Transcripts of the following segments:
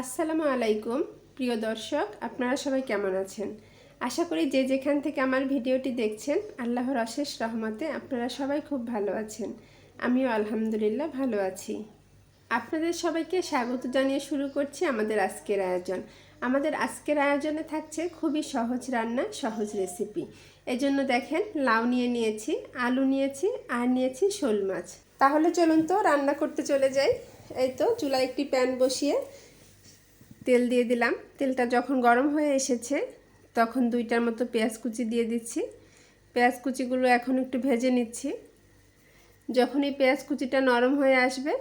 আসসালামু আলাইকুম, প্রিয় দর্শক, আপনারা সবাই কেমন আছেন? আশা করি যে যেখান থেকে আমার ভিডিওটি দেখছেন, আল্লাহর অশেষ রহমতে আপনারা সবাই খুব ভালো আছেন। আমিও আলহামদুলিল্লাহ ভালো আছি। আপনাদের সবাইকে স্বাগত জানিয়ে শুরু করছি আমাদের আজকের আয়োজন। আমাদের আজকের আয়োজনে থাকছে খুবই সহজ রান্না, সহজ রেসিপি। এজন্য দেখেন, লাউ নিয়ে নিয়েছি, আলু নিয়েছি, আর নিয়েছি শোল মাছ। তাহলে চলুন তো রান্না করতে চলে যাই। এই তো চুলায় একটি প্যান বসিয়ে তেল দিয়ে দিলাম। তেলটা যখন গরম হয়ে এসেছে, তখন দুইটার মতো পেঁয়াজ কুচি দিয়ে দিচ্ছি। পেঁয়াজ কুচিগুলো এখন একটু ভেজে নিচ্ছি। যখন এই পেঁয়াজ কুচিটা নরম হয়ে আসবে,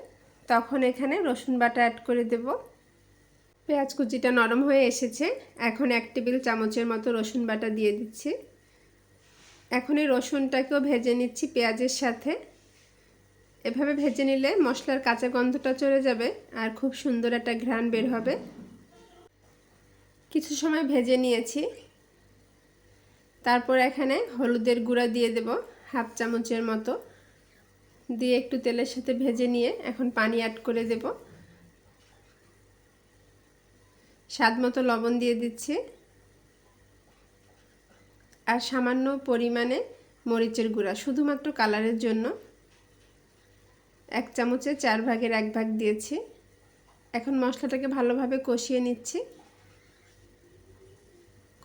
তখন এখানে রসুন বাটা অ্যাড করে দেব। পেঁয়াজ কুচিটা নরম হয়ে এসেছে, এখন এক টেবিল চামচের মতো রসুন বাটা দিয়ে দিচ্ছি। এখন এই রসুনটাকেও ভেজে নিচ্ছি পেঁয়াজের সাথে। এভাবে ভেজে নিলে মশলার কাঁচা গন্ধটা চলে যাবে আর খুব সুন্দর একটা ঘ্রাণ বের হবে। কিছু সময় ভেজে নিয়েছি। তারপর এখানে হলুদের গুঁড়া দিয়ে দেব, হাফ চামচের মতো। দিয়ে একটু তেলের সাথে ভেজে নিয়ে এখন পানি অ্যাড করে দেব। স্বাদ মতো লবণ দিয়ে দিচ্ছি। আর সামান্য পরিমাণে মরিচের গুঁড়া, শুধুমাত্র কালারের জন্য। এক চামচে চার ভাগের এক ভাগ দিয়েছি। এখন মশলাটাকে ভালোভাবে কষিয়ে নিচ্ছি।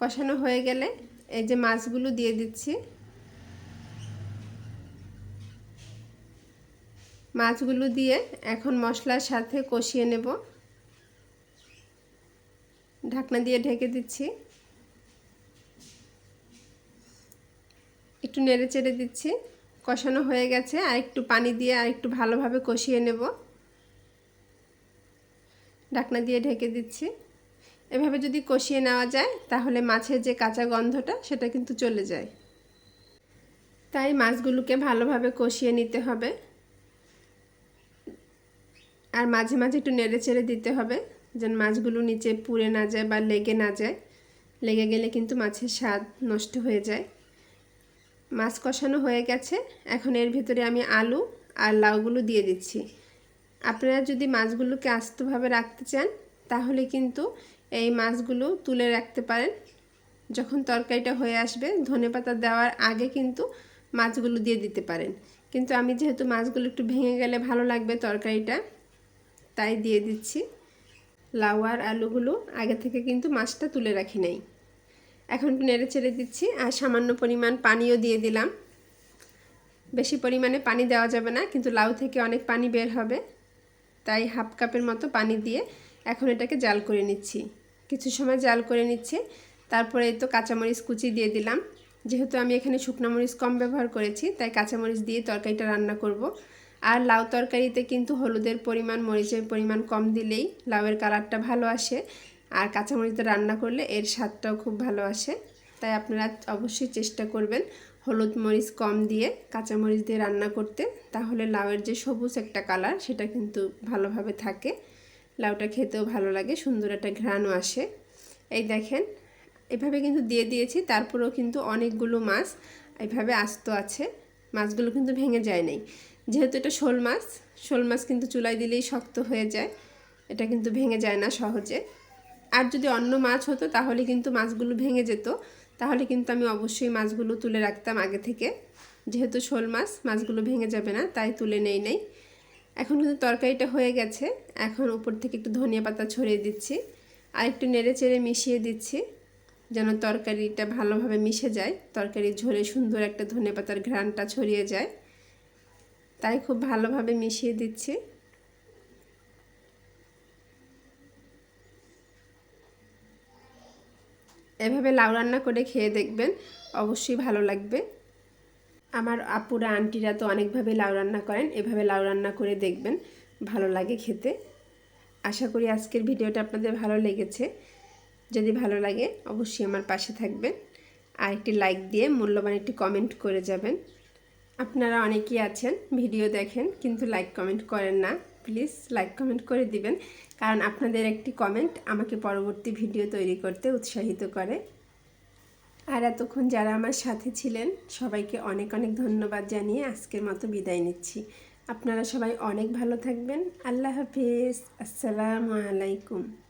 কষানো হয়ে গেলে এই যে মাছগুলো দিয়ে দিচ্ছি। মাছগুলো দিয়ে এখন মশলার সাথে কষিয়ে নেব। ঢাকনা দিয়ে ঢেকে দিচ্ছি। একটু নেড়ে চেড়ে দিচ্ছি। কষানো হয়ে গেছে। আর একটু পানি দিয়ে আর একটু ভালোভাবে কষিয়ে নেব। ঢাকনা দিয়ে ঢেকে দিচ্ছি। এভাবে যদি কষিয়ে নেওয়া যায়, তাহলে মাছের যে কাঁচা গন্ধটা, সেটা কিন্তু চলে যায়। তাই মাছগুলোকে ভালোভাবে কষিয়ে নিতে হবে। আর মাঝে মাঝে একটু নেড়ে চেড়ে দিতে হবে, যেন মাছগুলো নিচে পুড়ে না যায় বা লেগে না যায়। লেগে গেলে কিন্তু মাছের স্বাদ নষ্ট হয়ে যায়। মাছ কষানো হয়ে গেছে। এখন এর ভিতরে আমি আলু আর লাউগুলো দিয়ে দিচ্ছি। আপনারা যদি মাছগুলোকে আস্তভাবে রাখতে চান, তাহলে কিন্তু এই মাছগুলো তুলে রাখতে পারেন। যখন তরকারিটা হয়ে আসবে, ধনে পাতা দেওয়ার আগে কিন্তু মাছগুলো দিয়ে দিতে পারেন। কিন্তু আমি যেহেতু মাছগুলো একটু ভেঙে গেলে ভালো লাগবে তরকারিটা, তাই দিয়ে দিচ্ছি। লাউ আর আলুগুলো আগে থেকে কিন্তু মাছটা তুলে রাখি নাই। এখন একটু নেড়ে ছেড়ে দিচ্ছি আর সামান্য পরিমাণ পানিও দিয়ে দিলাম। বেশি পরিমাণে পানি দেওয়া যাবে না, কিন্তু লাউ থেকে অনেক পানি বের হবে। তাই হাফ কাপের মতো পানি দিয়ে এখন এটাকে জাল করে নিচ্ছি। কিছু সময় জাল করে নিচ্ছি। তারপরে তো কাঁচামরিচ কুচি দিয়ে দিলাম। যেহেতু আমি এখানে শুকনো মরিচ কম ব্যবহার করেছি, তাই কাঁচামরিচ দিয়ে তরকারিটা রান্না করব। আর লাউ তরকারিতে কিন্তু হলুদের পরিমাণ, মরিচের পরিমাণ কম দিলেই লাউয়ের কালারটা ভালো আসে। আর কাঁচামরিচটা রান্না করলে এর স্বাদটাও খুব ভালো আসে। তাই আপনারা অবশ্যই চেষ্টা করবেন হলুদ মরিচ কম দিয়ে কাঁচামরিচ দিয়ে রান্না করতে। তাহলে লাউয়ের যে সবুজ একটা কালার, সেটা কিন্তু ভালোভাবে থাকে। লাউটা খেতেও ভালো লাগে, সুন্দর একটা ঘ্রাণও আসে। এই দেখেন, এভাবে কিন্তু দিয়ে দিয়েছি, তারপরেও কিন্তু অনেকগুলো মাছ এভাবে আস্ত আছে, মাছগুলো কিন্তু ভেঙে যায় নাই। যেহেতু এটা শোল মাছ শোল মাছ কিন্তু চুলায় দিলেই শক্ত হয়ে যায়, এটা কিন্তু ভেঙে যায় না সহজে। আর যদি অন্য মাছ হতো, তাহলে কিন্তু মাছগুলো ভেঙে যেত, তাহলে কিন্তু আমি অবশ্যই মাছগুলো তুলে রাখতাম আগে থেকে। যেহেতু শোল মাছ, মাছগুলো ভেঙে যাবে না, তাই তুলে নেই নেই। এখন কিন্তু তরকারিটা হয়ে গেছে। এখন উপর থেকে একটু ধনিয়া পাতা ছড়িয়ে দিচ্ছি। আর একটু নেড়ে চেড়ে মিশিয়ে দিচ্ছি, যেন তরকারিটা ভালোভাবে মিশে যায়। তরকারির ঝোলে সুন্দর একটা ধনে পাতার ঘ্রাণটা ছড়িয়ে যায়। তাই খুব ভালোভাবে মিশিয়ে দিচ্ছি। এভাবে লাউ রান্না করে খেয়ে দেখবেন অবশ্যই ভালো লাগবে। আমার আপুরা, আন্টিরা তো অনেকভাবে লাউ রান্না করেন, এভাবে লাউ রান্না করে দেখবেন, ভালো লাগে খেতে। আশা করি আজকের ভিডিওটা আপনাদের ভালো লেগেছে। যদি ভালো লাগে, অবশ্যই আমার পাশে থাকবেন। আর একটি লাইক দিয়ে মূল্যবান একটি কমেন্ট করে যাবেন। আপনারা অনেকেই আছেন, ভিডিও দেখেন, কিন্তু লাইক কমেন্ট করেন না। প্লিজ লাইক কমেন্ট করে দিবেন। কারণ আপনাদের একটি কমেন্ট আমাকে পরবর্তী ভিডিও তৈরি করতে উৎসাহিত করে। আর এতক্ষণ যারা আমার সাথে ছিলেন, সবাইকে অনেক অনেক ধন্যবাদ জানিয়ে আজকের মতো বিদায় নিচ্ছি। আপনারা সবাই অনেক ভালো থাকবেন। আল্লাহ হাফিজ। আসসালামু আলাইকুম।